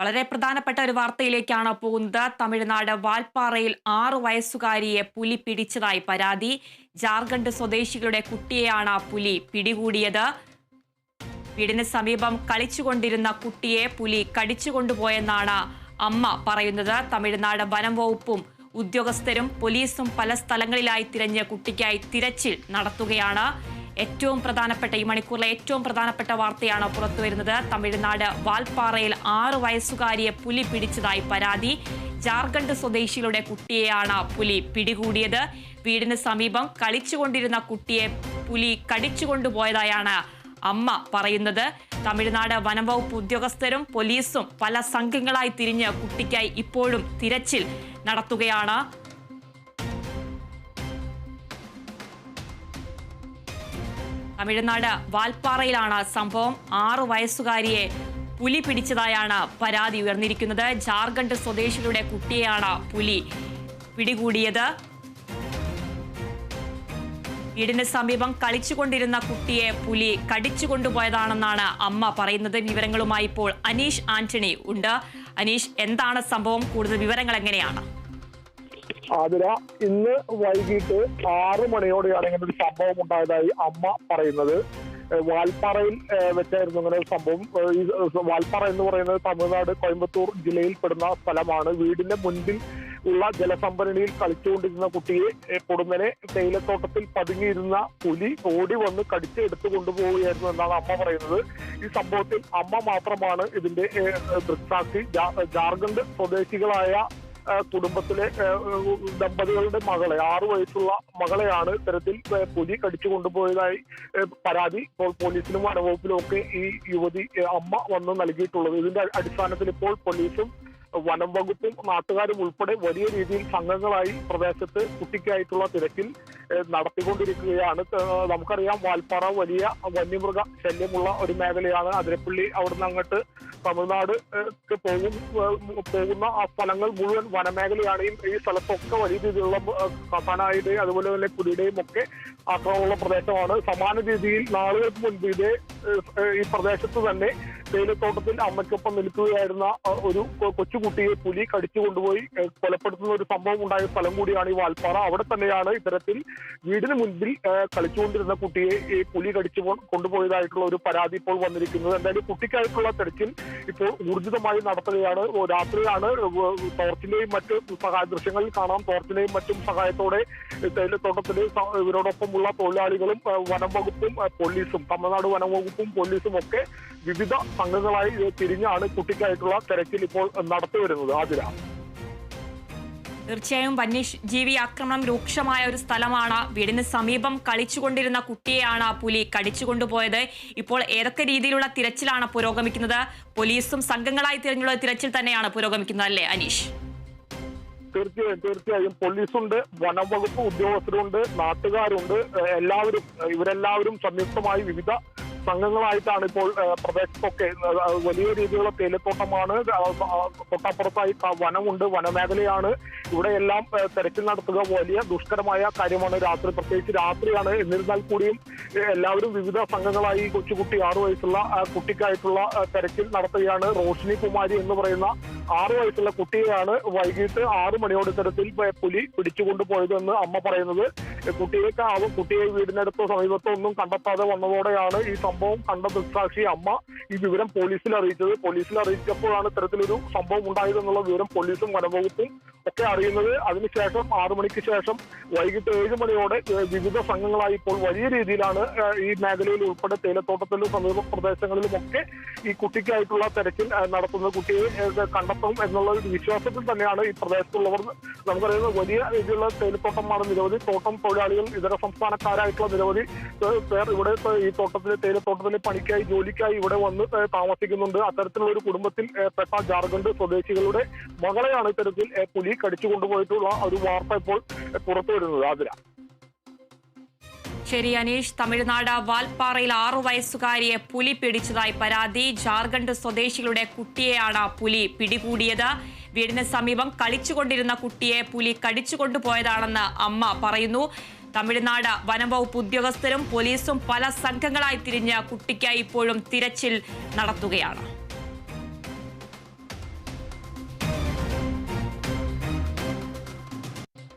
വളരെ പ്രധാനപ്പെട്ട ഒരു വാർത്തയിലേക്കാണ് പോകുന്നത്. തമിഴ്നാട് വാൽപ്പാറയിൽ ആറു വയസ്സുകാരിയെ പുലി പിടിച്ചതായി പരാതി. ജാർഖണ്ഡ് സ്വദേശികളുടെ കുട്ടിയെയാണ് പുലി പിടികൂടിയത്. വീടിന് സമീപം കളിച്ചുകൊണ്ടിരുന്ന കുട്ടിയെ പുലി കടിച്ചുകൊണ്ടുപോയെന്നാണ് അമ്മ പറയുന്നത്. തമിഴ്നാട് വനം വകുപ്പും ഉദ്യോഗസ്ഥരും പോലീസും പല സ്ഥലങ്ങളിലായി തിരഞ്ഞ് കുട്ടിക്കായി തിരച്ചിൽ നടത്തുകയാണ്. ഏറ്റവും പ്രധാനപ്പെട്ട ഈ മണിക്കൂറിലെ ഏറ്റവും പ്രധാനപ്പെട്ട വാർത്തയാണ് പുറത്തുവരുന്നത്. തമിഴ്നാട് വാൽപ്പാറയിൽ ആറ് വയസ്സുകാരിയെ പുലി പിടിച്ചതായി പരാതി. ജാർഖണ്ഡ് സ്വദേശികളുടെ കുട്ടിയെയാണ് പുലി പിടികൂടിയത്. വീടിന് സമീപം കളിച്ചുകൊണ്ടിരുന്ന കുട്ടിയെ പുലി കടിച്ചുകൊണ്ടുപോയതായാണ് അമ്മ പറയുന്നത്. തമിഴ്നാട് വനംവകുപ്പ് ഉദ്യോഗസ്ഥരും പോലീസും പല സംഘങ്ങളായി തിരിഞ്ഞ് കുട്ടിക്കായി ഇപ്പോഴും തിരച്ചിൽ നടത്തുകയാണ്. തമിഴ്നാട് വാൽപ്പാറയിലാണ് സംഭവം. ആറ് വയസ്സുകാരിയെ പുലി പിടിച്ചതായാണ് പരാതി ഉയർന്നിരിക്കുന്നത്. ജാർഖണ്ഡ് സ്വദേശികളുടെ കുട്ടിയെയാണ് പുലി പിടികൂടിയത്. വീടിന് സമീപം കളിച്ചുകൊണ്ടിരുന്ന കുട്ടിയെ പുലി കടിച്ചു കൊണ്ടുപോയതാണെന്നാണ് അമ്മ പറയുന്നത്. വിവരങ്ങളുമായി ഇപ്പോൾ അനീഷ് ആന്റണി ഉണ്ട്. അനീഷ് എന്താണ് സംഭവം? കൂടുതൽ വിവരങ്ങൾ എങ്ങനെയാണ്? ആതിര ഇന്ന് വൈകിട്ട് ആറ് മണിയോടെയാണ് ഇങ്ങനെ ഒരു സംഭവം ഉണ്ടായതായി അമ്മ പറയുന്നത്. വാൽപ്പാറയിൽ വെച്ചായിരുന്നു ഇങ്ങനെ ഒരു സംഭവം. ഈ വാൽപ്പാറ എന്ന് പറയുന്നത് തമിഴ്നാട് കോയമ്പത്തൂർ ജില്ലയിൽ പെടുന്ന സ്ഥലമാണ്. വീടിന്റെ മുൻപിൽ ഉള്ള ജലസംഭരണിയിൽ കളിച്ചുകൊണ്ടിരുന്ന കുട്ടിയെ കൊടുന്നനെ തേയിലത്തോട്ടത്തിൽ പതുങ്ങിയിരുന്ന പുലി ഓടി വന്ന് കടിച്ച് എടുത്തു കൊണ്ടുപോവുകയായിരുന്നു എന്നാണ് അമ്മ പറയുന്നത്. ഈ സംഭവത്തിൽ അമ്മ മാത്രമാണ് ഇതിന്റെ ദൃക്സാക്ഷി. ജാർഖണ്ഡ് സ്വദേശികളായ കുടുംബത്തിലെ ദമ്പതികളുടെ മകളെ ആറു വയസ്സുള്ള മകളെയാണ് ഇത്തരത്തിൽ പുലി കടിച്ചു കൊണ്ടുപോയതായി പരാതി ഇപ്പോൾ പോലീസിലും വനവകുപ്പിലും ഒക്കെ ഈ യുവതി അമ്മ വന്ന് നൽകിയിട്ടുള്ളത്. ഇതിന്റെ അടിസ്ഥാനത്തിൽ ഇപ്പോൾ പോലീസും വനം വകുപ്പും നാട്ടുകാരും ഉൾപ്പെടെ വലിയ രീതിയിൽ സംഘങ്ങളായി പ്രദേശത്ത് കുട്ടിക്കായിട്ടുള്ള തിരക്കിൽ നടത്തിക്കൊണ്ടിരിക്കുകയാണ്. നമുക്കറിയാം വാൽപ്പാറ വലിയ വന്യമൃഗ ശല്യമുള്ള ഒരു മേഖലയാണ്. അതിരപ്പള്ളി അവിടുന്ന് അങ്ങോട്ട് തമിഴ്നാട് പോകും പോകുന്ന ആ സ്ഥലങ്ങൾ മുഴുവൻ വനമേഖലയാണ് ഈ സ്ഥലത്തൊക്കെ വലിയ രീതിയിലുള്ള ഏ, അതുപോലെ തന്നെ പുലിയുടെയും ഒക്കെ ആക്രമണമുള്ള പ്രദേശമാണ്. സമാന രീതിയിൽ നാളുകൾക്ക് മുൻപ് ഇതേ ഈ പ്രദേശത്ത് തന്നെ തേയിലത്തോട്ടത്തിൽ അമ്മയ്ക്കൊപ്പം നിൽക്കുകയായിരുന്ന ഒരു കൊച്ചുകുട്ടിയെ പുലി കടിച്ചു കൊണ്ടുപോയി കൊലപ്പെടുത്തുന്ന ഒരു സംഭവം ഉണ്ടായ സ്ഥലം കൂടിയാണ് ഈ വാൽപ്പാറ. അവിടെ തന്നെയാണ് ഇത്തരത്തിൽ വീടിന് മുൻപിൽ കളിച്ചുകൊണ്ടിരുന്ന കുട്ടിയെ ഈ പുലി കടിച്ചു കൊണ്ടുപോയതായിട്ടുള്ള ഒരു പരാതി ഇപ്പോൾ വന്നിരിക്കുന്നത്. എന്തായാലും കുട്ടിക്കായിട്ടുള്ള തെരച്ചിൽ ഇപ്പോൾ ഊർജിതമായി നടത്തുകയാണ്. രാത്രിയാണ് ടോർച്ചിന്റെയും മറ്റ് സഹായ ദൃശ്യങ്ങളിൽ കാണാം. ടോർച്ചിന്റെയും മറ്റും സഹായത്തോടെ തേയിലത്തോട്ടത്തിലെ ഇവരോടൊപ്പമുള്ള തൊഴിലാളികളും വനം വകുപ്പും പോലീസും തമിഴ്നാട് വനം വകുപ്പും പോലീസും ഒക്കെ വിവിധ സംഘങ്ങളായി തിരിഞ്ഞാണ് കുട്ടിക്കായിട്ടുള്ള തെരച്ചിൽ ഇപ്പോൾ നടത്തി വരുന്നത്. ആതിര. തീർച്ചയായും വന്യജീവി ആക്രമണം രൂക്ഷമായ ഒരു സ്ഥലമാണ്. വീടിന് സമീപം കളിച്ചുകൊണ്ടിരുന്ന കുട്ടിയെയാണ് പുലി കടിച്ചുകൊണ്ടുപോയത്. ഇപ്പോൾ ഏതൊക്കെ രീതിയിലുള്ള തിരച്ചിലാണ് പുരോഗമിക്കുന്നത്? പോലീസും സംഘങ്ങളായി തിരഞ്ഞുള്ള തിരച്ചിൽ തന്നെയാണ് പുരോഗമിക്കുന്നത് അല്ലേ അനീഷ്? തീർച്ചയായും തീർച്ചയായും. പോലീസുണ്ട് വനം വകുപ്പ് ഉദ്യോഗസ്ഥരുണ്ട് നാട്ടുകാരുണ്ട്. എല്ലാവരും ഇവരെല്ലാവരും സംയുക്തമായി വിവിധ സംഘങ്ങളായിട്ടാണ് ഇപ്പോൾ പ്രദേശത്തൊക്കെ വലിയ രീതിയിലുള്ള തേയിലത്തോട്ടമാണ് തൊട്ടപ്പുറത്തായി വനമുണ്ട് വനമേഖലയാണ്. ഇവിടെയെല്ലാം തെരച്ചിൽ നടത്തുക വലിയ ദുഷ്കരമായ കാര്യമാണ് രാത്രി. പ്രത്യേകിച്ച് രാത്രിയാണ്. എന്നിരുന്നാൽ കൂടിയും എല്ലാവരും വിവിധ സംഘങ്ങളായി കൊച്ചുകുട്ടി ആറു വയസ്സുള്ള കുട്ടിക്കായിട്ടുള്ള തെരച്ചിൽ നടത്തുകയാണ്. റോഷിനി കുമാരി എന്ന് പറയുന്ന ആറു വയസ്സുള്ള കുട്ടിയെയാണ് വൈകിട്ട് ആറു മണിയോട് തരത്തിൽ പുലി പിടിച്ചുകൊണ്ടുപോയതെന്ന് അമ്മ പറയുന്നത്. കുട്ടിയെ കാവും കുട്ടിയെ വീടിനടുത്തോ സമീപത്തോ ഒന്നും കണ്ടെത്താതെ വന്നതോടെയാണ് ഈ സംഭവം കണ്ട ദൃക്സാക്ഷി അമ്മ ഈ വിവരം പോലീസിൽ അറിയിച്ചത്. പോലീസിൽ അറിയിച്ചപ്പോഴാണ് ഇത്തരത്തിലൊരു സംഭവം ഉണ്ടായതെന്നുള്ള വിവരം പോലീസും വനംവകുപ്പും ഒക്കെ അറിയുന്നത്. അതിനുശേഷം ആറു മണിക്ക് ശേഷം വൈകിട്ട് ഏഴ് മണിയോടെ വിവിധ സംഘങ്ങളായി ഇപ്പോൾ വലിയ രീതിയിലാണ് ഈ മേഖലയിൽ ഉൾപ്പെടെ തേയിലത്തോട്ടത്തിലും സമീപ പ്രദേശങ്ങളിലും ഒക്കെ ഈ കുട്ടിക്കായിട്ടുള്ള തെരച്ചിൽ നടത്തുന്ന നടത്തുന്നത് കുട്ടിയെ കണ്ടെത്തും എന്നുള്ള വിശ്വാസത്തിൽ തന്നെയാണ് ഈ പ്രദേശത്തുള്ളവർ നമുക്കറിയുന്നത് വലിയ രീതിയിലുള്ള തേയിലത്തോട്ടമാണ് നിരവധി തോട്ടം തൊഴിലാളികൾ ഇതര സംസ്ഥാനക്കാരായിട്ടുള്ള നിരവധി പേർ ഇവിടെ ഈ തോട്ടത്തിലെ തേയിലത്തോട്ടത്തിലെ പണിക്കായി ജോലിക്കായി ഇവിടെ വന്ന് താമസിക്കുന്നുണ്ട്. അത്തരത്തിലുള്ള ഒരു കുടുംബത്തിൽ പെട്ട ജാർഖണ്ഡ് സ്വദേശികളുടെ മകളെയാണ് ഇത്തരത്തിൽ പുലി കടിച്ചു കൊണ്ടുപോയിട്ടുള്ള ഒരു വാർത്ത ഇപ്പോൾ പുറത്തു വരുന്നത് ആതിര. ശരി അനീഷ്. തമിഴ്നാട് വാൽപ്പാറയിൽ ആറു വയസ്സുകാരിയെ പുലി പിടിച്ചതായി പരാതി. ജാർഖണ്ഡ് സ്വദേശികളുടെ കുട്ടിയെയാണ് പുലി പിടികൂടിയത്. വീടിന് സമീപം കളിച്ചുകൊണ്ടിരുന്ന കുട്ടിയെ പുലി കടിച്ചുകൊണ്ടുപോയതാണെന്ന് അമ്മ പറയുന്നു. തമിഴ്നാട് വനംവകുപ്പ് ഉദ്യോഗസ്ഥരും പോലീസും പല സംഘങ്ങളായി തിരിഞ്ഞ് കുട്ടിക്കായി ഇപ്പോഴും തിരച്ചിൽ നടത്തുകയാണ്.